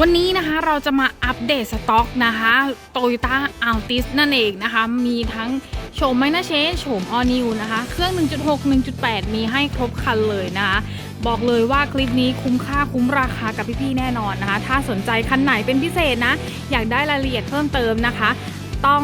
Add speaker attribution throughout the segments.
Speaker 1: วันนี้นะคะเราจะมาอัปเดตสต็อกนะคะ Toyota Altis นั่นเองนะคะ มีทั้งโฉมไมนาเชนโฉมออนิวนะคะ เครื่อง 1.6 1.8 มีให้ครบคันเลยนะคะ บอกเลยว่าคลิปนี้คุ้มค่าคุ้มราคากับพี่ๆแน่นอนนะคะ ถ้าสนใจคันไหนเป็นพิเศษนะ อยากได้รายละเอียดเพิ่มเติมนะคะ ต้อง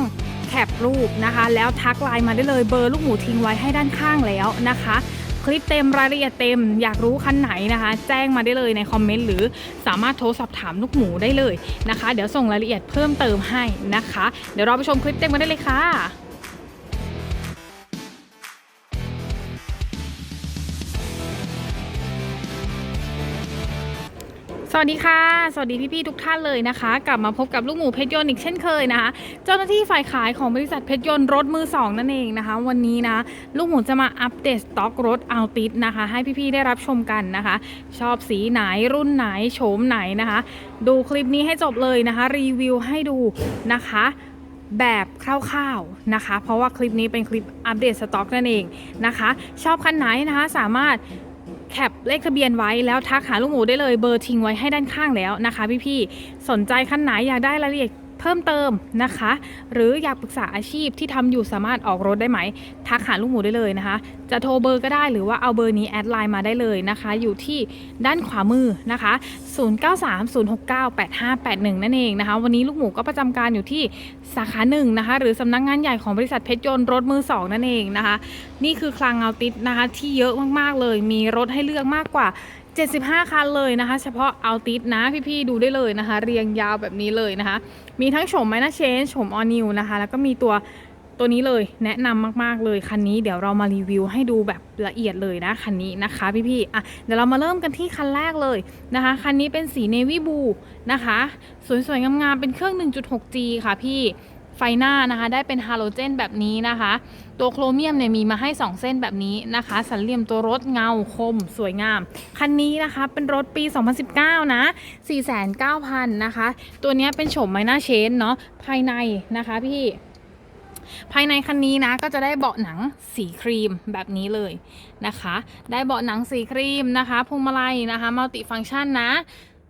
Speaker 1: แคปรูปนะคะ แล้วทักไลน์มาได้เลยเบอร์ลูกหมูทิ้งไว้ให้ด้านข้างแล้วนะคะ คลิปเต็มรายละเอียดเต็ม อยากรู้คันไหนนะคะ แจ้งมาได้เลยในคอมเมนต์หรือสามารถโทรสอบถามลูกหมูได้เลยนะคะ เดี๋ยวส่งรายละเอียดเพิ่มเติมให้นะคะ เดี๋ยวเราไปชมคลิปเต็มกันได้เลยค่ะ สวัสดีค่ะ สวัสดีพี่ๆทุกท่านเลยนะคะ กลับมาพบกับลูกหมูเพชรยนต์อีกเช่นเคยนะคะ เจ้าหน้าที่ฝ่ายขายของบริษัทเพชรยนต์รถมือสองนั่นเองนะคะ วันนี้นะ ลูกหมูจะมาอัปเดตสต็อกรถอัลติสนะคะ ให้พี่ๆได้รับชมกันนะคะ ชอบสีไหนรุ่นไหนโฉมไหนนะคะ ดูคลิปนี้ให้จบเลยนะคะ รีวิวให้ดูนะคะแบบคร่าวๆนะคะ เพราะว่าคลิปนี้เป็นคลิปอัปเดตสต็อกนั่นเองนะคะ ชอบคันไหนนะคะสามารถ แคปเลขทะเบียนไว้แล้วทักหาลูกหมูได้เลยเบอร์ทิ้งไว้ให้ด้านข้างแล้วนะคะพี่ๆสนใจคันไหนอยากได้รายละเอียด เพิ่มเติมนะคะ หรืออยากปรึกษาอาชีพที่ทำอยู่สามารถออกรถได้ไหมทักหาลูกหมูได้เลยนะคะ จะโทรเบอร์ก็ได้หรือว่าเอาเบอร์นี้แอดไลน์มาได้เลยนะคะ อยู่ที่ด้านขวามือนะคะ 0930698581 นั่นเองนะคะ วันนี้ลูกหมูก็ประจำการอยู่ที่สาขาหนึ่งนะคะ หรือสำนักงงานใหญ่ของบริษัทเพชรยนต์รถมือสองนั่นเองนะคะ นี่คือคลังเอาติสนะคะที่เยอะมากๆเลย มีรถให้เลือกมากกว่า75 คันเลยนะคะ เฉพาะเอาติสนะพี่ๆ ดูได้เลยนะคะ เรียงยาวแบบนี้เลยนะคะ มีทั้งโฉมไมนาเชนโฉมออนิวนะคะ แล้วก็มีตัวตัวนี้เลยแนะนำมาก ๆ เลย คันนี้เดี๋ยวเรามารีวิวให้ดูแบบละเอียดเลยนะ คันนี้นะคะพี่ๆอะเดี๋ยวเรามาเริ่มกันที่คันแรกเลยนะคะ คันนี้เป็นสีเนวี่บูนะคะ สวยๆงามๆเป็นเครื่อง 1.6G ค่ะพี่ ไฟหน้านะคะ ได้เป็นฮาโลเจนแบบนี้นะคะ ตัวโครเมียมเนี่ยมีมาให้ 2 เส้นแบบนี้นะคะ สันเหลี่ยมตัวรถเงาคมสวยงาม คันนี้นะคะเป็นรถปี 2019 นะ 4,900นะคะ ตัวนี้เป็นโฉมไมน่าเชนเนาะภายในนะคะพี่ภายในคันนี้นะก็จะได้เบาะหนังสีครีมแบบนี้เลยนะคะ ได้เบาะหนังสีครีมนะคะพวงมาลัยนะคะมัลติฟังก์ชันนะ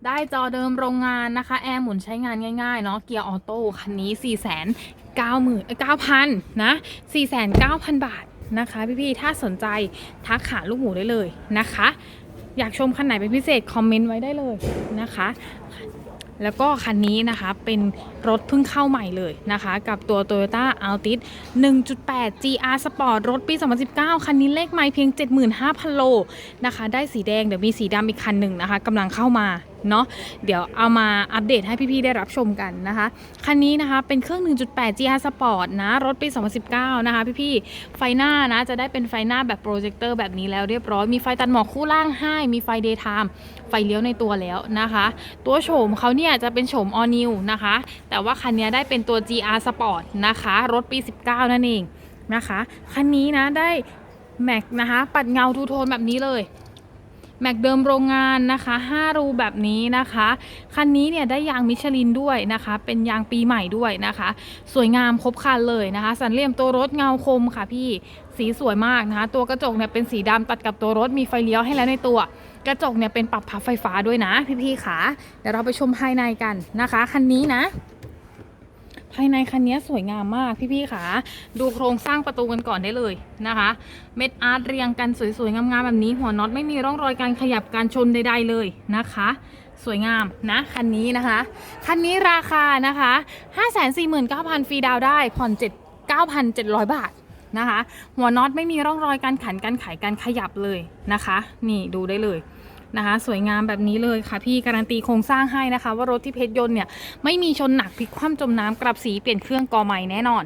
Speaker 1: ได้จอเดิมโรงงานนะคะ แอร์หมุนใช้งานง่ายๆเนาะเกียร์ออโต้คันนี้ 4 9 0 0 0 9,000 นะ 4,9,000 บาทนะคะพี่ๆถ้าสนใจทักหาลูกหมูได้เลยนะคะ อยากชมคันไหนเป็นพิเศษ คอมเมนต์ไว้ได้เลยนะคะ แล้วก็คันนี้นะคะเป็นรถเพิ่งเข้าใหม่เลยนะคะ กับตัว Toyota Altis 1.8 GR Sport รถปี 2019 คันนี้เลขไมล์เพียง 75,000 โลนะคะ ได้สีแดงเดี๋ยวมีสีดำอีกคันหนึ่งนะคะกำลังเข้ามา เนาะเดี๋ยวเอามาอัปเดตให้พี่ๆได้รับชมกันนะคะ คันนี้นะคะเป็นเครื่อง 1.8 GR Sport นะ รถปี 2019 นะคะ พี่ๆไฟหน้านะจะได้เป็นไฟหน้าแบบโปรเจคเตอร์แบบนี้แล้วเรียบร้อย มีไฟตัดหมอกคู่ล่างให้มีไฟ daytime ไฟเลี้ยวในตัวแล้วนะคะ ตัวโฉมเขาเนี่ยจะเป็นโฉม all new นะคะ แต่ว่าคันนี้ได้เป็นตัว GR Sport นะคะ รถปี 19 นั่นเองนะคะ คันนี้นะได้แม็กนะคะ ปัดเงาทูโทนแบบนี้เลย แม็กเดิมโรงงานนะคะ 5 รูแบบนี้นะคะ คันนี้เนี่ยได้ยางมิชลินด้วยนะคะ เป็นยางปีใหม่ด้วยนะคะ สวยงามครบคันเลยนะคะ สันเหลี่ยมตัวรถเงาคมค่ะพี่ สีสวยมากนะคะ ตัวกระจกเนี่ยเป็นสีดำตัดกับตัวรถมีไฟเลี้ยวให้แล้วในตัว กระจกเนี่ยเป็นปรับพับไฟฟ้าด้วยนะพี่ๆค่ะ เดี๋ยวเราไปชมภายในกันนะคะ คันนี้นะ ภายในคันนี้สวยงามมากพี่ๆค่ะ ดูโครงสร้างประตูกันก่อนได้เลยนะคะ เม็ดอาร์ตเรียงกันสวยๆงามๆแบบนี้หัวน็อตไม่มีร่องรอยการขยับการชนใด ๆ เลยนะคะ สวยงามนะคันนี้นะคะ คันนี้ราคานะคะ 549,000ฟรีดาวได้ผ่อน7 9,700 บาทนะคะ หัวน็อตไม่มีร่องรอยการขันการไขการขยับเลยนะคะ นี่ดูได้เลย นะคะ สวยงามแบบนี้เลยค่ะพี่การันตีโครงสร้างให้นะคะ ว่ารถที่เพชรยนต์เนี่ยไม่มีชนหนักพลิกคว่ำจมน้ำกลับสีเปลี่ยนเครื่องกอใหม่แน่นอน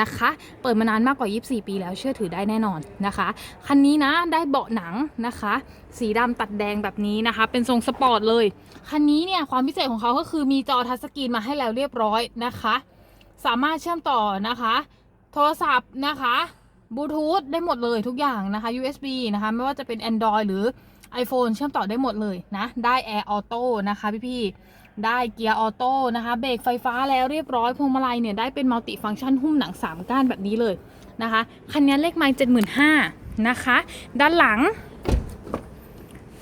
Speaker 1: นะคะ เปิดมานานมากกว่า 24 ปีแล้วเชื่อถือได้แน่นอนนะคะ คันนี้นะได้เบาะหนังนะคะ สีดำตัดแดงแบบนี้นะคะ เป็นทรงสปอร์ตเลย คันนี้เนี่ยความพิเศษของเขาก็คือมีจอทัชสกรีนมาให้แล้วเรียบร้อยนะคะ สามารถเชื่อมต่อนะคะ โทรศัพท์นะคะบลูทูธได้หมดเลยทุกอย่างนะคะ USB นะคะ ไม่ว่าจะเป็น Android หรือ iPhone เชื่อมต่อได้หมดเลยนะ ได้ Air Auto นะคะพี่ๆ ได้เกียร์ออโต้นะคะ เบรกไฟฟ้าแล้วเรียบร้อยพวงมาลัยเนี่ยได้เป็นมัลติฟังก์ชันหุ้มหนัง 3 ก้านแบบนี้เลยนะคะ คันนี้เลขไมล์เจ็ดหมื่นห้านะคะ ด้านหลัง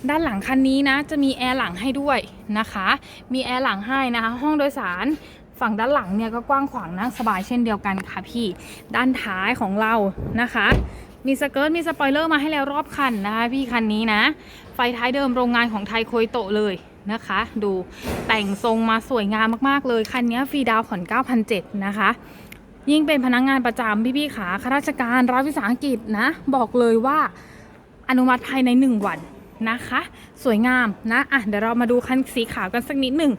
Speaker 1: ด้านหลังคันนี้นะ จะมีแอร์หลังให้ด้วยนะคะ มีแอร์หลังให้นะคะ ห้องโดยสารฝั่งด้านหลังเนี่ยก็กว้างขวางนั่งสบายเช่นเดียวกันค่ะพี่ ด้านท้ายของเรานะคะ มีสเกิร์ตมีสปอยเลอร์มาให้แล้วรอบคันนะคะพี่คันนี้นะ ไฟท้ายเดิมโรงงานของไทยโคยโตเลยนะคะ ดูแต่งทรงมาสวยงามมากๆเลย คันนี้ฟรีดาวน์ผ่อน9,007นะคะ ยิ่งเป็นพนักงงานประจำพี่ๆขาข้าราชการรัฐวิสาหกิจนะ บอกเลยว่าอนุมัติภายใน 1 วันนะคะ สวยงามนะอะเดี๋ยวเรามาดูคันสีขาวกันสักนิดหนึ่ง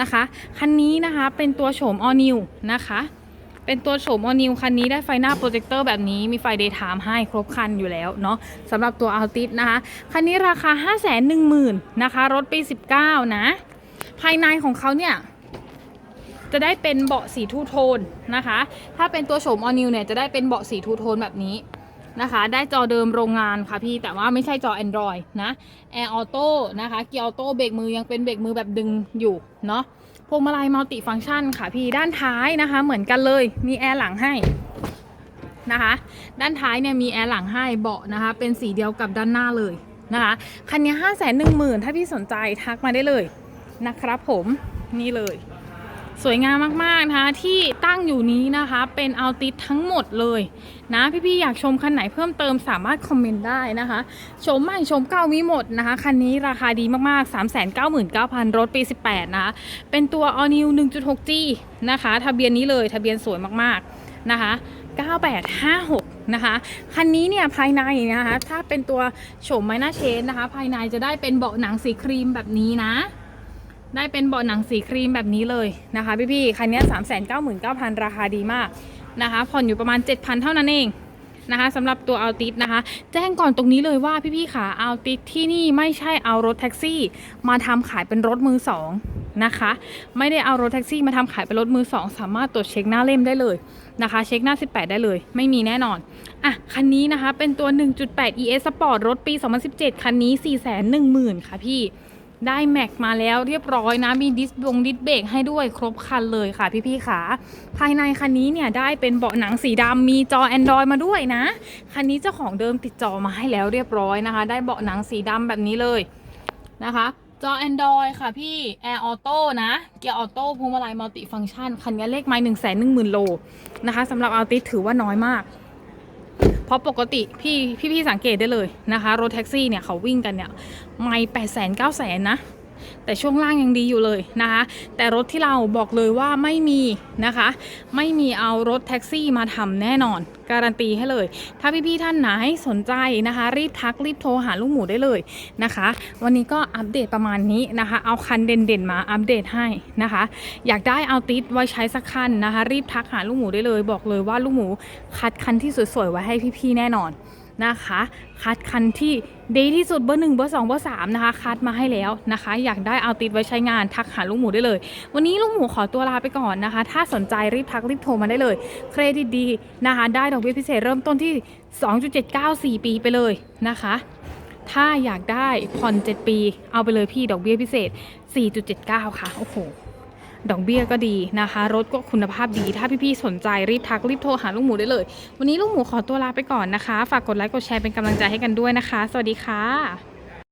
Speaker 1: นะคะ คันนี้นะคะเป็นตัวโฉม all new นะคะ เป็นตัวโฉม all new คันนี้ได้ไฟหน้าโปรเจคเตอร์แบบนี้มีไฟเดย์ไทม์ให้ครบคันอยู่แล้วเนาะสำหรับตัว Altis นะคะ คันนี้ราคา 5 1 0 0 0 0นะคะ รถปี 19 นะ ภายในของเขาเนี่ย จะได้เป็นเบาะสีทูโทนนะคะ ถ้าเป็นตัวโฉม all new เนี่ยจะได้เป็นเบาะสีทูโทนแบบนี้ นะคะ ได้จอเดิมโรงงานค่ะพี่ แต่ว่าไม่ใช่จอ Android นะ Air Auto นะคะ เกียร์ออโต้เบรกมือยังเป็นเบรกมือแบบดึงอยู่เนาะ พวงมาลัยมัลติฟังก์ชันค่ะพี่ ด้านท้ายนะคะ เหมือนกันเลย มีแอร์หลังให้นะคะ ด้านท้ายเนี่ยมีแอร์หลังให้ เบาะนะคะ เป็นสีเดียวกับด้านหน้าเลยนะคะ คันนี้ห้าแสนหนึ่งหมื่นถ้าพี่สนใจทักมาได้เลยนะครับผม นี่เลย สวยงามมาก ๆ นะคะ ที่ตั้งอยู่นี้นะคะ เป็นอัลติสทั้งหมดเลยนะ พี่ ๆ อยากชมคันไหนเพิ่มเติมสามารถคอมเมนต์ได้นะคะ ชมใหม่ชมเก่ามีหมดนะคะ คันนี้ราคาดีมาก ๆ 399,000 รถปี 18 นะคะ เป็นตัว All New 1.6G นะคะ ทะเบียนนี้เลยทะเบียนสวยมาก ๆ นะคะ 9856 นะคะ คันนี้เนี่ยภายในนะคะ ถ้าเป็นตัวโฉมไมน่าเชนนะคะ ภายในจะได้เป็นเบาะหนังสีครีมแบบนี้นะ ได้เป็นเบาะหนังสีครีมแบบนี้เลยนะคะพี่ๆคันนี้399,000 ราคาดีมากนะคะ ผ่อนอยู่ประมาณ 7,000 เท่านั้นเองนะคะสำหรับตัวอัลติสนะคะ แจ้งก่อนตรงนี้เลยว่าพี่ๆขาอัลติสที่นี่ไม่ใช่เอารถแท็กซี่ มาทำขายเป็นรถมือสองนะคะ ไม่ได้เอารถแท็กซี่มาทำขายเป็นรถมือสองสามารถตรวจเช็คหน้าเล่มได้เลยนะคะ เช็คหน้า 18 ได้เลย ไม่มีแน่นอนอะคันนี้นะคะเป็นตัว 1.8 ES Sport รถปี 2017 คันนี้ 410,000 ค่ะพี่ ได้แม็กมาแล้วเรียบร้อยนะ มีดิสบงดิสเบรกให้ด้วยครบคันเลยค่ะพี่ๆขาภายในคันนี้เนี่ยได้เป็นเบาะหนังสีดำมีจอ Android มาด้วยนะ คันนี้เจ้าของเดิมติดจอมาให้แล้วเรียบร้อยนะคะ ได้เบาะหนังสีดำแบบนี้เลยนะคะจอ Android ค่ะพี่ Air Auto นะ เกียร์ออโต้พวงมาลัยมัลติฟังก์ชัน คันนี้เลขไม้หนึ่งแสนหนึ่งหมื่นโลนะคะสำหรับอัลติถือว่าน้อยมาก เพราะปกติพี่พี่พี่สังเกตได้เลยนะคะ รถแท็กซี่เนี่ยเขาวิ่งกันเนี่ยไม่แปดแสนเก้าแสนนะ แต่ช่วงล่างยังดีอยู่เลยนะคะ แต่รถที่เราบอกเลยว่าไม่มีนะคะ ไม่มีเอารถแท็กซี่มาทำแน่นอน การันตีให้เลย ถ้าพี่ๆท่านไหนสนใจนะคะ รีบทักรีบโทรหาลูกหมูได้เลยนะคะ วันนี้ก็อัปเดตประมาณนี้นะคะ เอาคันเด่นๆมาอัปเดตให้นะคะ อยากได้เอาติดไว้ใช้สักคันนะคะ รีบทักหาลูกหมูได้เลย บอกเลยว่าลูกหมูคัดคันที่สวยๆไว้ให้พี่ๆแน่นอน นะคะ คัดคันที่ดีที่สุดเบอร์หนึ่งเบอร์สองเบอร์สามนะคะ คัดมาให้แล้วนะคะ อยากได้เอาติดไว้ใช้งานทักหาลูกหมูได้เลย วันนี้ลูกหมูขอตัวลาไปก่อนนะคะ ถ้าสนใจรีบทักรีบโทรมาได้เลย เครดิตดีนะคะ ได้ดอกเบี้ยพิเศษเริ่มต้นที่ 2.794 ปีไปเลยนะคะถ้าอยากได้ผ่อน 7 ปี เอาไปเลยพี่ดอกเบี้ยพิเศษ 4.79 ค่ะ โอ้โห ดอกเบี้ยก็ดีนะคะ รถก็คุณภาพดี ถ้าพี่ๆสนใจรีบทักรีบโทรหาลูกหมูได้เลย วันนี้ลูกหมูขอตัวลาไปก่อนนะคะ ฝากกดไลค์กดแชร์เป็นกำลังใจให้กันด้วยนะคะ สวัสดีค่ะ